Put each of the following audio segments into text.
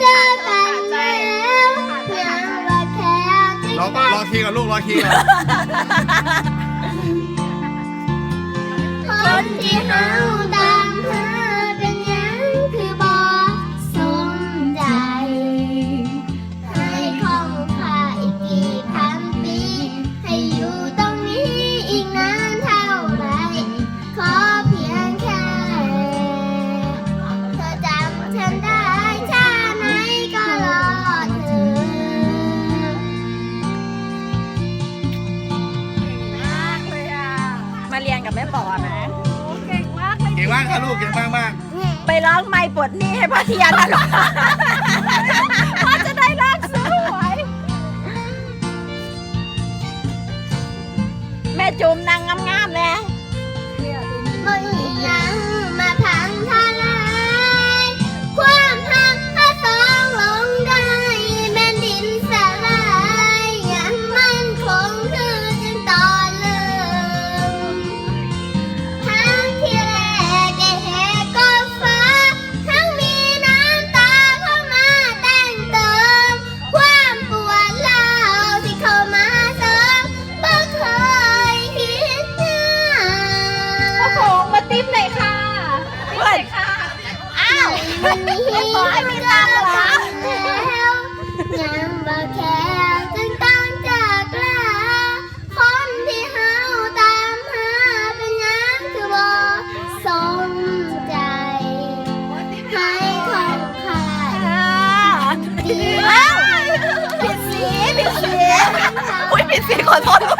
เจอกันแล้วยังว่าแค่จะรอรอคีย์ก่อนลูกรอคีย์ก่อนคน มากเลยเก่งมากค่ะลูกเก่งมากมากไปร้องไม่ปลดหนี้ให้พ่อเทียนนะลูกพ่อจะได้เลิกซื้อหวยแม่จุ่มนางงามๆเลยบ่มีหยั อ้าวผิดสีผิดสีอุ้ยผิดสีขอโทษลูก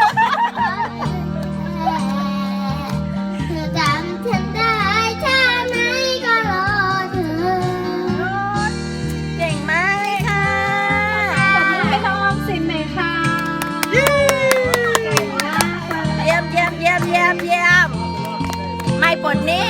เธอจำฉันได้ชาไหนก็รอเธอเก่งมากเลยค่ะขอบคุณให้น้องออมสินหน่อยค่ะเยเยี่ยมเยี่ยมเยี่ยมเยี่ยมเยี่ยมไม่ปลดหนี้